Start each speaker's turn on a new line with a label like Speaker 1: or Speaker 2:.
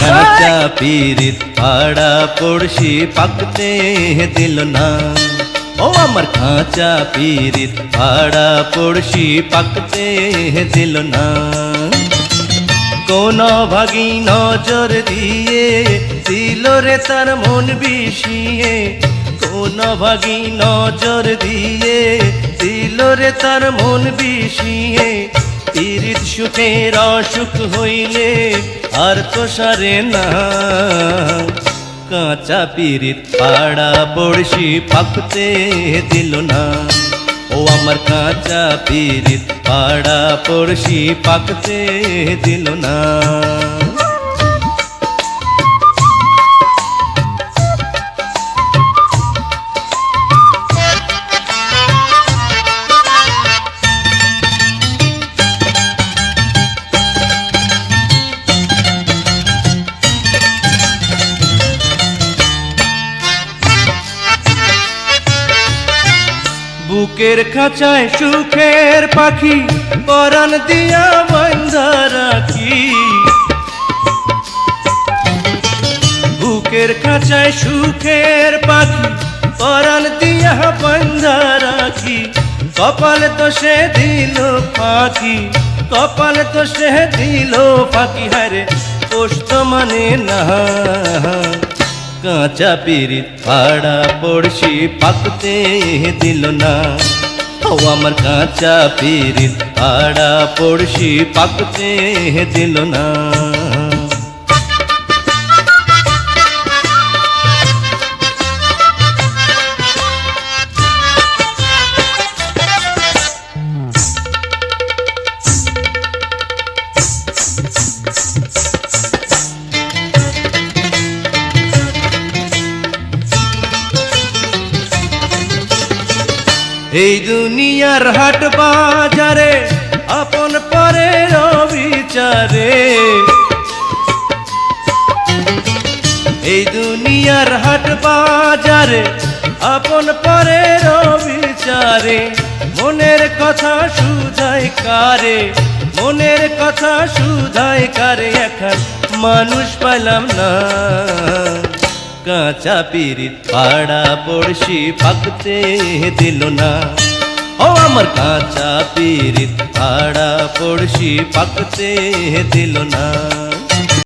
Speaker 1: কাঁচা পিরিত পাড়া পড়শি পাকতে দিল না ও আমার কাঁচা পিরিত পাড়া পড়শি পাকতে দিল না কোন ভাগি নজর দিয়ে দিল রে তার মন বিষিয়ে কোন ভাগি নজর দিয়ে দিল রে তার মন বিষিয়ে পীড়িত সুখের অসুখ হইলে আর তো সারে না। কাঁচা পীড়িত পাড়া পড়শি পাকতে দিল না। ও আমার কাঁচা পীড়িত পাড়া পড়শি পাকতে দিল না। বুকের খাঁচায় সুখের পাখি, পরাণ দিয়া বন্ধা রাখি। বুকের খাঁচায় সুখের পাখি, পরাণ দিয়া বন্ধা রাখি। কপাল তো সে দিল পাখি, কপাল তো সে দিল পাখি হারে পোস্ত মানে না। কাঁচা পিরিত পাড়া পড়শি পাকতে দিল না। ও আমার কাঁচা পিরিত পাড়া পড়শি পাকতে দিল না। এই দুনিয়ার হাট বাজারে, আপন পরের বিচারে এই দুনিয়ার হাট বাজারে, আপন পরের বিচারে মনের কথা সুধাই কারে, মনের কথা সুধাই কারে এখন মানুষ পাইলাম না। কাঁচা পিরিত পাড়া পড়শি পাকতে দিল না। ও আমার কাঁচা পিরিত পাড়া পড়শি পাকতে দিল না।